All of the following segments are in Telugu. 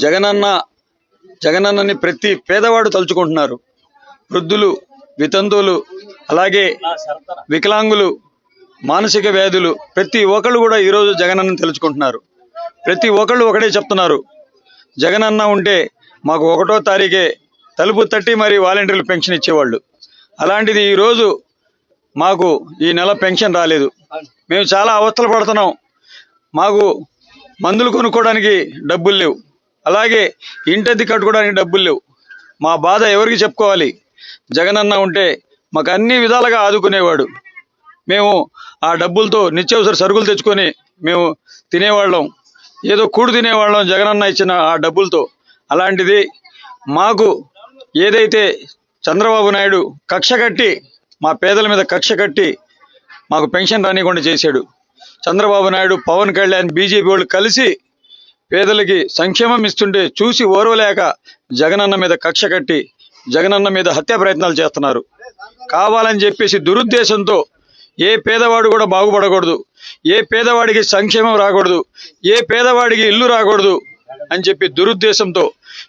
జగనన్న జగనన్నని ప్రతి పేదవాడు తలుచుకుంటున్నారు. వృద్ధులు వితంతువులు అలాగే వికలాంగులు మానసిక వ్యాధులు ప్రతి ఒక్కళ్ళు కూడా ఈరోజు జగనన్నని తెలుసుకుంటున్నారు ప్రతి ఒక్కళ్ళు ఒకటే చెప్తున్నారు. జగనన్న ఉంటే మాకు ఒకటో తారీఖే తలుపు తట్టి మరి వాలంటీర్లు పెన్షన్ ఇచ్చేవాళ్ళు. అలాంటిది ఈరోజు మాకు ఈ నెల పెన్షన్ రాలేదు. మేము చాలా అవస్థలు పడుతున్నాం. మాకు మందులు కొనుక్కోవడానికి డబ్బులు లేవు. అలాగే ఇంటద్ది కట్టుకోవడానికి డబ్బులు లేవు. మా బాధ ఎవరికి చెప్పుకోవాలి? జగనన్న ఉంటే మాకు అన్ని విధాలుగా ఆదుకునేవాడు. మేము ఆ డబ్బులతో నిత్యావసర సరుకులు తెచ్చుకొని మేము తినేవాళ్ళం. ఏదో కూడు తినేవాళ్ళం జగనన్న ఇచ్చిన ఆ డబ్బులతో. అలాంటిది మాకు ఏదైతే చంద్రబాబు నాయుడు కక్ష కట్టి మా పేదల మీద కక్ష కట్టి మాకు పెన్షన్ రానివ్వకుండా చేశాడు. చంద్రబాబు నాయుడు పవన్ కళ్యాణ్ బీజేపీ వాళ్ళు కలిసి పేదలకి సంక్షేమం ఇస్తుంటే చూసి ఓర్వలేక జగనన్న మీద కక్ష కట్టి జగనన్న మీద హత్యా ప్రయత్నాలు చేస్తున్నారు. కావాలని చెప్పేసి దురుద్దేశంతో ఏ పేదవాడు కూడా బాగుపడకూడదు. ఏ పేదవాడికి సంక్షేమం రాకూడదు. ఏ పేదవాడికి ఇల్లు రాకూడదు అని చెప్పి దురుద్దేశంతో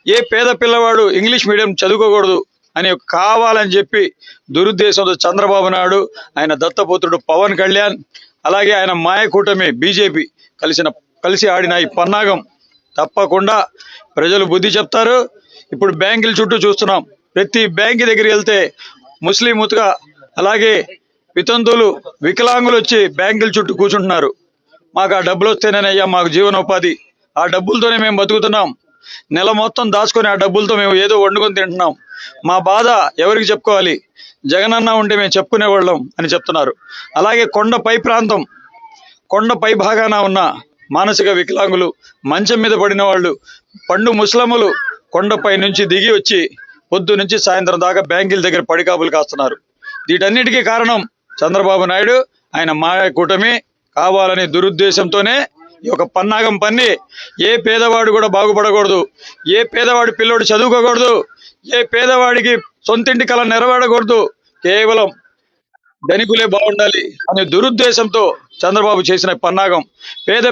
ఏ పేద పిల్లవాడు ఇంగ్లీష్ మీడియం చదువుకోకూడదు అని కావాలని చెప్పి దురుద్దేశంతో చంద్రబాబు నాయుడు ఆయన దత్తపుత్రుడు పవన్ కళ్యాణ్ అలాగే ఆయన మాయ కూటమి బీజేపీ కలిసిన కలిసి ఆడిన ఈ పన్నాగం తప్పకుండా ప్రజలు బుద్ధి చెప్తారు. ఇప్పుడు బ్యాంకుల చుట్టూ చూస్తున్నాం. ప్రతి బ్యాంక్ దగ్గరికి వెళ్తే ముస్లిం ముతుగా అలాగే వితంతువులు వికలాంగులు వచ్చి బ్యాంకుల చుట్టూ కూర్చుంటున్నారు. మాకు ఆ డబ్బులు వస్తేనేనయ్యా మాకు జీవనోపాధి. ఆ డబ్బులతోనే మేము బతుకుతున్నాం. నెల మొత్తం దాచుకొని ఆ డబ్బులతో మేము ఏదో వండుకొని తింటున్నాం. మా బాధ ఎవరికి చెప్పుకోవాలి? జగనన్న ఉంటే మేము చెప్పుకునేవాళ్ళం అని చెప్తున్నారు. అలాగే కొండ పై ప్రాంతం కొండ పై భాగాన ఉన్న మానసిక వికలాంగులు మంచం మీద పడిన వాళ్ళు పండు ముస్లములు కొండపై నుంచి దిగి వచ్చి పొద్దు నుంచి సాయంత్రం దాకా బ్యాంకుల దగ్గర పడికాపులు కాస్తున్నారు. వీటన్నిటికీ కారణం చంద్రబాబు నాయుడు. ఆయన మా కూటమి కావాలనే దురుద్దేశంతోనే ఈ యొక్క పన్నాగం పన్ని ఏ పేదవాడు కూడా బాగుపడకూడదు. ఏ పేదవాడి పిల్లోడు చదువుకోకూడదు. ఏ పేదవాడికి సొంతింటి కళ నెరవేరకూడదు. కేవలం ధనికులే బాగుండాలి అనే దురుద్దేశంతో చంద్రబాబు చేసిన పన్నాగం. పేద